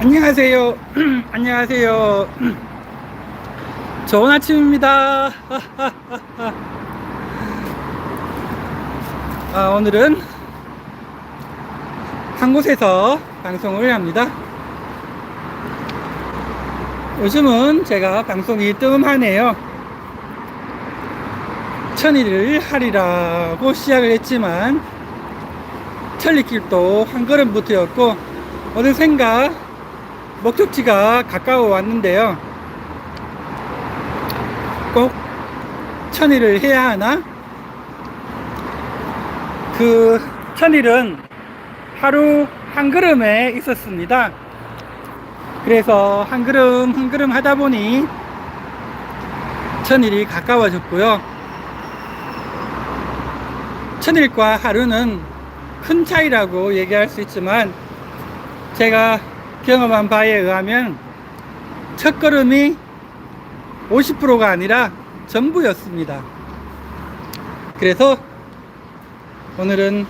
안녕하세요. 안녕하세요. 좋은 아침입니다. 아, 오늘은 한 곳에서 방송을 합니다. 요즘은 제가 방송이 뜸하네요. 천일을 하리라고 시작을 했지만 천리길도 한 걸음부터였고 어느샌가 목적지가 가까워 왔는데요. 꼭 천일을 해야 하나? 그 천일은 하루 한 걸음에 있었습니다. 그래서 한 걸음 한 걸음 하다 보니 천일이 가까워졌고요. 천일과 하루는 큰 차이라고 얘기할 수 있지만 제가 경험한 바에 의하면 첫 걸음이 50%가 아니라 전부였습니다. 그래서 오늘은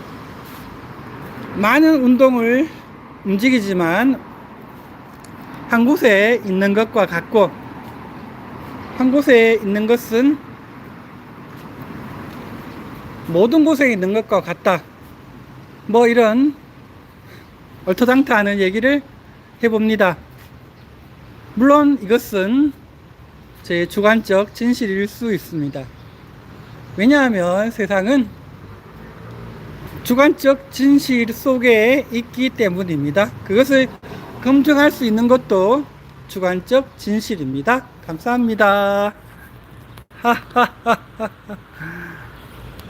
많은 운동을 움직이지만 한 곳에 있는 것과 같고 한 곳에 있는 것은 모든 곳에 있는 것과 같다. 뭐 이런 얼토당토하는 얘기를 해봅니다. 물론 이것은 제 주관적 진실일 수 있습니다. 왜냐하면 세상은 주관적 진실 속에 있기 때문입니다. 그것을 검증할 수 있는 것도 주관적 진실입니다. 감사합니다. 하하하하.